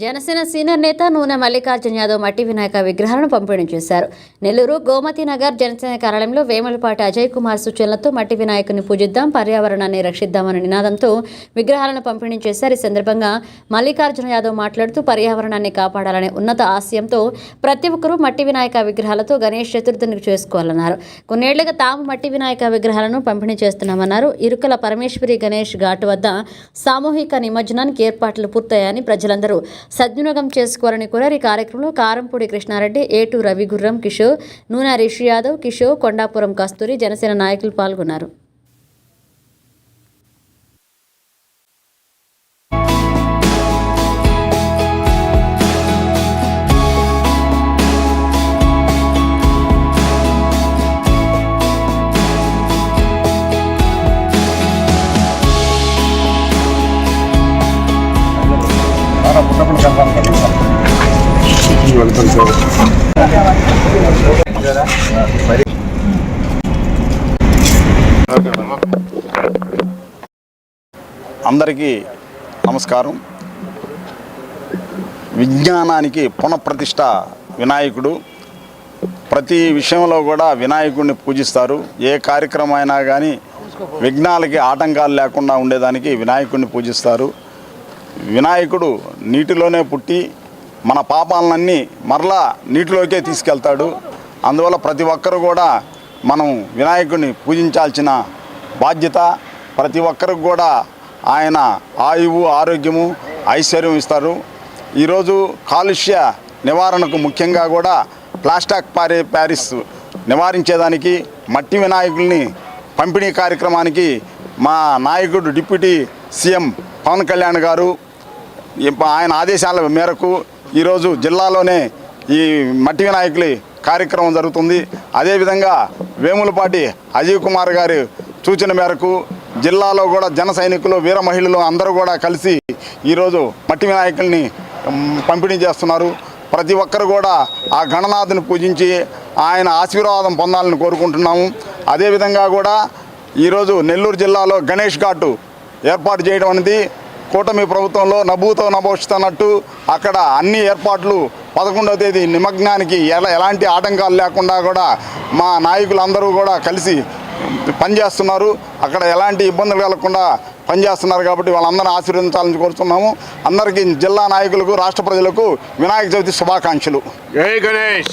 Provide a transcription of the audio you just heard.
Janasena senior నేత నూనె మల్లికార్జున యాదవ్ మట్టి వినాయక విగ్రహాలను పంపిణీ చేశారు. నెల్లూరు గోమతి నగర్ జనసేన కార్యాలయంలో వేములపాటి అజయ్ కుమార్ సూచనలతో మట్టి వినాయకుని పూజిద్దాం పర్యావరణాన్ని రక్షిద్దామన్న నినాదంతో విగ్రహాలను పంపిణీ చేశారు. ఈ సందర్భంగా మల్లికార్జున యాదవ్ మాట్లాడుతూ పర్యావరణాన్ని కాపాడాలనే ఉన్నత ఆశయంతో ప్రతి ఒక్కరూ మట్టి వినాయక విగ్రహాలతో గణేష్ చతుర్థిని చేసుకోవాలన్నారు. కొన్నేళ్ళుగా తాము మట్టి వినాయక విగ్రహాలను పంపిణీ చేస్తున్నామన్నారు. ఇరుకల పరమేశ్వరి గణేష్ ఘాట్ వద్ద సామూహిక నిమజ్జనానికి ఏర్పాట్లు పూర్తయ్యాయని ప్రజలందరూ సద్వినియోగం చేసుకోవాలని కోరారు. ఈ కార్యక్రమంలో కారంపూడి కృష్ణారెడ్డి ఏటు రవి గుర్రం కిషోర్ నూనె రిషి యాదవ్ కిషోర్ కొండాపురం కస్తూరి జనసేన నాయకులు పాల్గొన్నారు. సార్ అందరికీ నమస్కారం. విజ్ఞానానికి పునఃప్రతిష్ట వినాయకుడు. ప్రతి విషయంలో కూడా వినాయకుడిని పూజిస్తారు. ఏ కార్యక్రమం అయినా కానీ విఘ్నాలకి ఆటంకాలు లేకుండా ఉండేదానికి వినాయకుడిని పూజిస్తారు. వినాయకుడు నీటిలోనే పుట్టి మన పాపాలన్నీ మరలా నీటిలోకే తీసుకెళ్తాడు. అందువల్ల ప్రతి ఒక్కరు కూడా మనం వినాయకుడిని పూజించాల్సిన బాధ్యత ప్రతి ఒక్కరికి కూడా ఆయన ఆయువు ఆరోగ్యము ఐశ్వర్యం ఇస్తారు. ఈరోజు కాలుష్య నివారణకు ముఖ్యంగా కూడా ప్లాస్టాక్ పారే ప్యారిస్ నివారించేదానికి మట్టి వినాయకుల్ని పంపిణీ కార్యక్రమానికి మా నాయకుడు డిప్యూటీ సీఎం పవన్ కళ్యాణ్ గారు ఆయన ఆదేశాల మేరకు ఈరోజు జిల్లాలోనే ఈ మట్టి వినాయకులి కార్యక్రమం జరుగుతుంది. అదేవిధంగా వేములపాటి అజయ్ కుమార్ గారి సూచన మేరకు జిల్లాలో కూడా జన సైనికులు వీర మహిళలు అందరూ కూడా కలిసి ఈరోజు మట్టి వినాయకుల్ని పంపిణీ చేస్తున్నారు. ప్రతి ఒక్కరు కూడా ఆ గణనాథుని పూజించి ఆయన ఆశీర్వాదం పొందాలని కోరుకుంటున్నాము. అదేవిధంగా కూడా ఈరోజు నెల్లూరు జిల్లాలో గణేష్ ఘాటు ఏర్పాటు చేయడం అనేది కూటమి ప్రభుత్వంలో నభూతో నభవిస్తున్నట్టు అక్కడ అన్ని ఏర్పాట్లు పదకొండవ తేదీ నిమగ్నానికి ఎలా ఎలాంటి ఆటంకాలు లేకుండా కూడా మా నాయకులందరూ కూడా కలిసి పనిచేస్తున్నారు. అక్కడ ఎలాంటి ఇబ్బందులు కలగకుండా పనిచేస్తున్నారు కాబట్టి వాళ్ళందరినీ ఆశీర్వదించాలని కోరుతున్నాము. అందరికీ జిల్లా నాయకులకు రాష్ట్ర ప్రజలకు వినాయక చవితి శుభాకాంక్షలు. జై గణేష్.